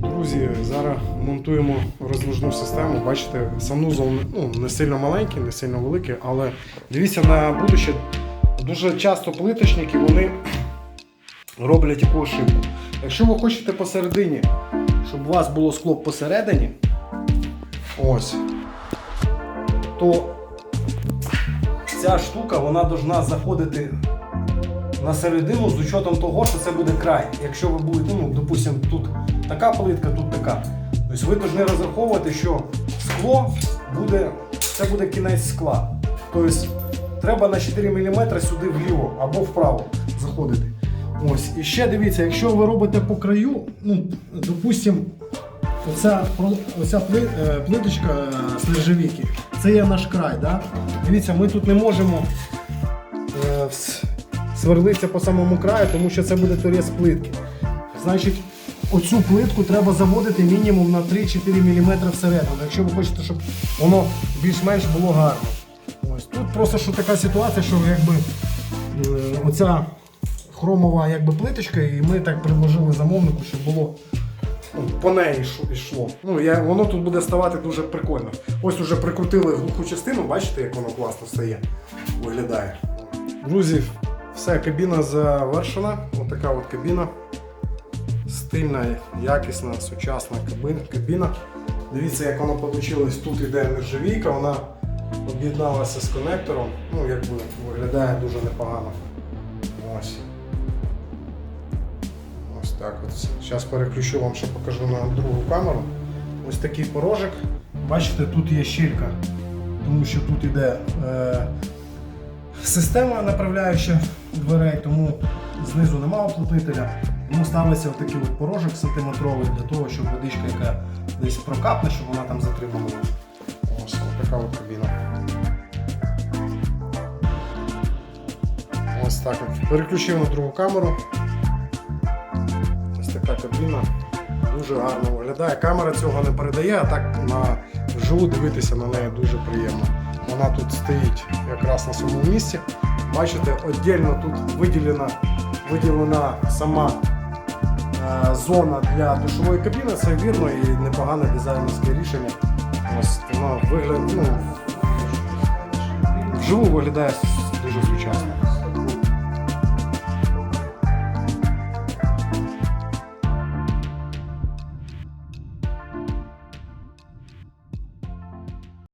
Друзі, зараз монтуємо роздвижну систему. Бачите, санузол ну, не сильно маленький, не сильно великий, але дивіться на будуще. Дуже часто плиточники вони роблять яку ошибку. Якщо ви хочете посередині, щоб у вас було скло посередині, ось, то ця штука вона повинна заходити на середину з учетом того, що це буде край. Якщо ви будете, ну, допустимо, тут така плитка, тут така. Тобто ви повинні розраховувати, що скло буде, це буде кінець скла. Тобто треба на 4 мм сюди вліво або вправо заходити. Ось. І ще дивіться, якщо ви робите по краю, ну, допустимо, оця, оця е, плиточка е, з нержавійки, це є наш край. Да? Дивіться, ми тут не можемо е, сверлитися по самому краю, тому що це буде торець плитки. Значить, оцю плитку треба заводити мінімум на 3-4 мм всередину, якщо ви хочете, щоб воно більш-менш було гарно. Ось тут просто що така ситуація, що якби е, оця хромова якби, плиточка, і ми так предложили замовнику, щоб було ну, по неї йшло. Ну, я, воно тут буде ставати дуже прикольно. Ось уже прикрутили глуху частину, бачите, як воно класно стає, виглядає. Друзі, все, кабіна завершена. Отака от кабіна. Стильна, якісна, сучасна кабіна. Дивіться, як воно вийшло. Тут іде нержавійка, вона об'єдналася з конектором. Ну, якби виглядає дуже непогано. Ось. Так от. Зараз переключу вам, ще покажу на другу камеру. Ось такий порожик. Бачите, тут є щілька, тому що тут іде е, система направляюча дверей, тому знизу немає оплотителя. Тому ставиться отакий от порожок сантиметровий для того, щоб водичка, яка десь прокапне, щоб вона там затримувала. Ось така от кабіна. Ось так от. Переключив на другу камеру. Така кабіна. Дуже гарно виглядає. Камера цього не передає, а так на вживу дивитися на неї дуже приємно. Вона тут стоїть якраз на своєму місці. Бачите, віддільно тут виділена, виділена сама е, зона для душової кабіни. Це вірно і непогане дизайнерське рішення. Ось воно виглядає, ну, вживу виглядає дуже сучасно.